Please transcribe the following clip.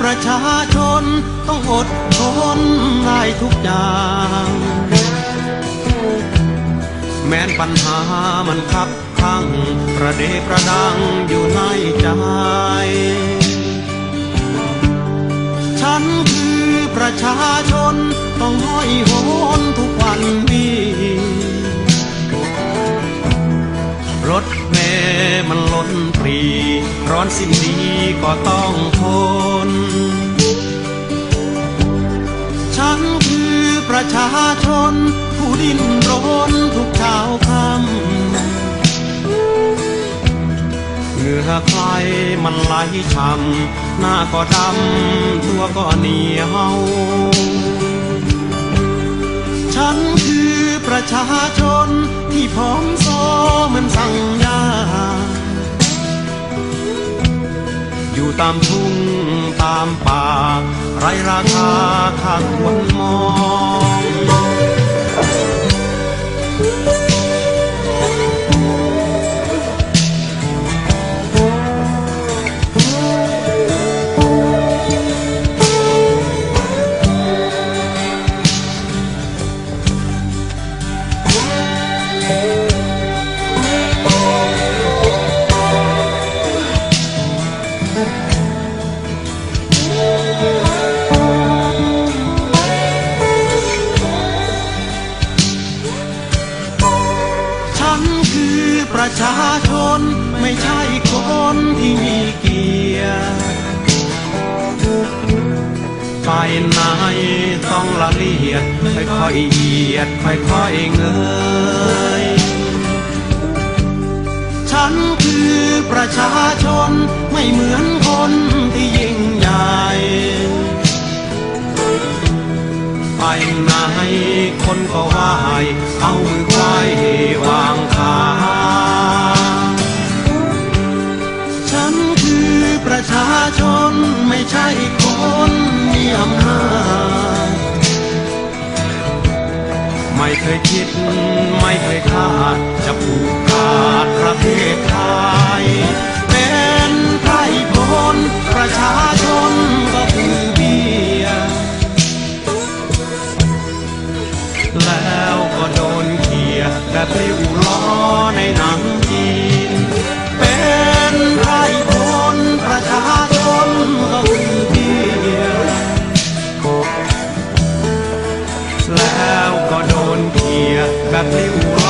ประชาชนต้องอดทนได้ทุกอย่าง แม้นปัญหามันคับข้างประเดประดังอยู่ในใจ ฉันคือประชาชนต้องห้อยโหน รถเมล์มันล้นปรี ร้อนสิ้นดีก็ต้องทน ฉันคือประชาชน ผู้ดิ้นรนทุกเช้าค่ำเหงื่อใครมันไหลช้ำหน้าก็ดำตัวก็เหนียวฉัน ประชาชนที่พร้อมโซเหมันสั่งยา อยู่ตามทุ่งตามป่า ไรราคาข้าควรมอง ฉันคือประชาชนไม่ใช่คนที่มีเกียรติไปไหนต้องละเลียดค่อยๆเหยียดค่อยๆเงย ฉันคือประชาชนไม่เหมือนคนที่ยิ่งใหญ่ ไปไหนคนก็ไหวเอามือไหววางขาฉันคือประชาชนไม่ใช่คนมีอำนาจ ไม่เคยคิด ไม่เคยคาด จะผูกขาดประเทศไทย เป็นไพรพลประชาชนก็คือเบียร์แล้วก็โดนเขียแบบริ้วล้อในหนังจีนเป็นไพร แล้วก็โดนเขี่ยแบบริ้วล้อในหนัง